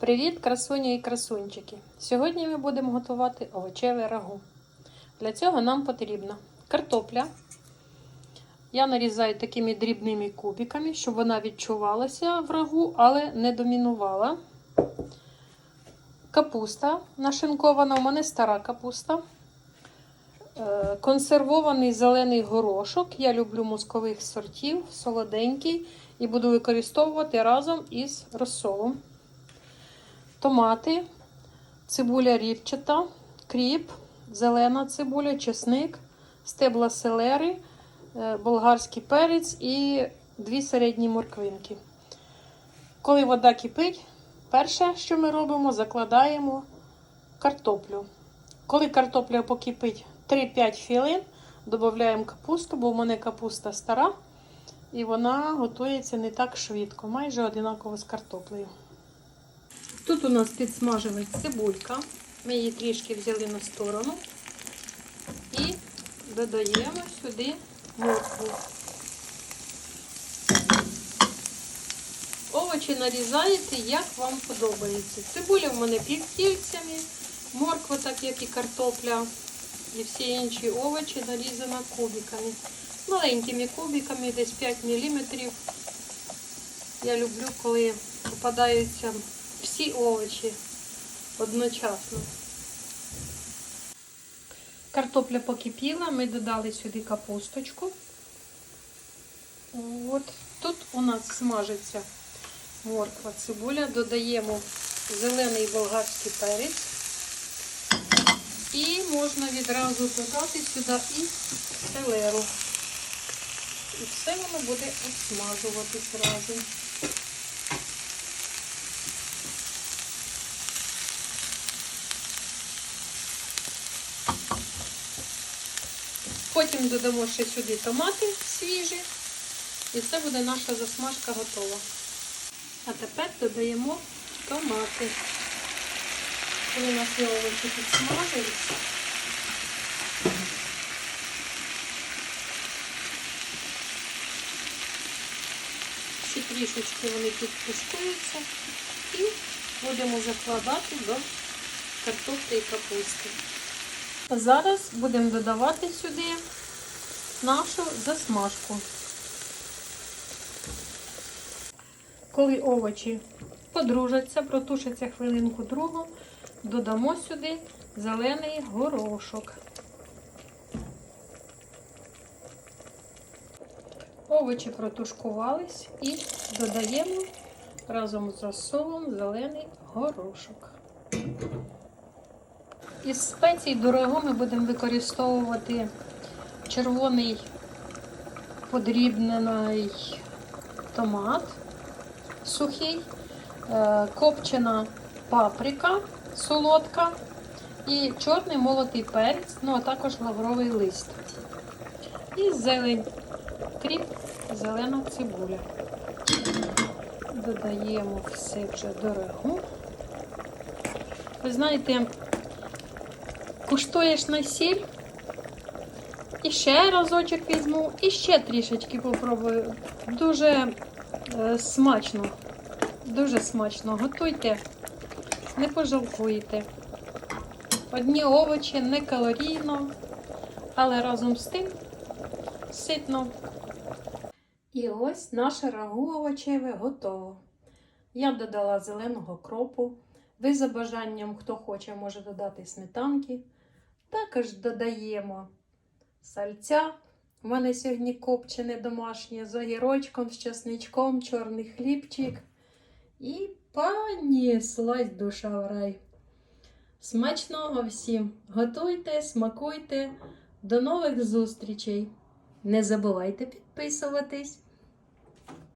Привіт, красуні і красунчики! Сьогодні ми будемо готувати овочеве рагу. Для цього нам потрібна картопля. Я нарізаю такими дрібними кубиками, щоб вона відчувалася в рагу, але не домінувала. Капуста нашинкована, у мене стара капуста. Е, Консервований зелений горошок. Я люблю мускових сортів, солоденький, і буду використовувати разом із розсолом томати, цибуля рівчата, кріп, зелена цибуля, чесник, стебла селери, е, болгарський перець і дві середні морквинки. Коли вода кипить, перше, що ми робимо, закладаємо картоплю. Коли картопля покипить 3-5 хвилин, додаємо капусту, бо в мене капуста стара, і вона готується не так швидко, майже одинаково з картоплею. Тут у нас підсмажилась цибулька. Ми її трішки взяли на сторону і додаємо сюди моркву. Овочі нарізаєте, як вам подобається. Цибуля в мене півкільцями, морква, так як і картопля, і всі інші овочі нарізана кубиками. Маленькими кубиками, десь 5 мм. Я люблю, коли попадаються всі овочі одночасно. Картопля покипіла, ми додали сюди капусточку. От. Тут у нас смажиться морква, цибуля, додаємо зелений болгарський перець. І можна відразу додати сюди і селеру. І все воно буде обсмажуватись разом. Потім додамо ще сюди томати свіжі. І це буде наша засмажка готова. А тепер додаємо томати. Коли у нас є овочі підсмажилися. Ще трішечки вони підпускуються і будемо закладати до картоплі і капусти. Зараз будемо додавати сюди нашу засмажку. Коли овочі подружаться, протушаться хвилинку другу, додамо сюди зелений горошок. Овочі протушкувались і додаємо разом з розсолом зелений горошок. Із спецій дорого ми будемо використовувати червоний подрібнений томат сухий, е, копчена паприка солодка і чорний молотий перець, ну а також лавровий лист. І зелень, кріп, зелена цибуля. Додаємо все вже дорогу. Ви знаєте, куштуєш на сіль, і ще разочок візьму, і ще трішечки попробую. Дуже е, смачно, дуже смачно. Готуйте, не пожалкуєте. Одні овочі не калорійно, але разом з тим ситно. І ось наше рагу овочеве готово. Я додала зеленого кропу. Ви за бажанням, хто хоче, може додати сметанки. Також додаємо сальця. У мене сьогодні копчене домашнє з огірочком, з чесничком, чорний хлібчик. І понеслась душа в рай. Смачного всім! Готуйте, смакуйте. До нових зустрічей! Не забувайте підписуватись.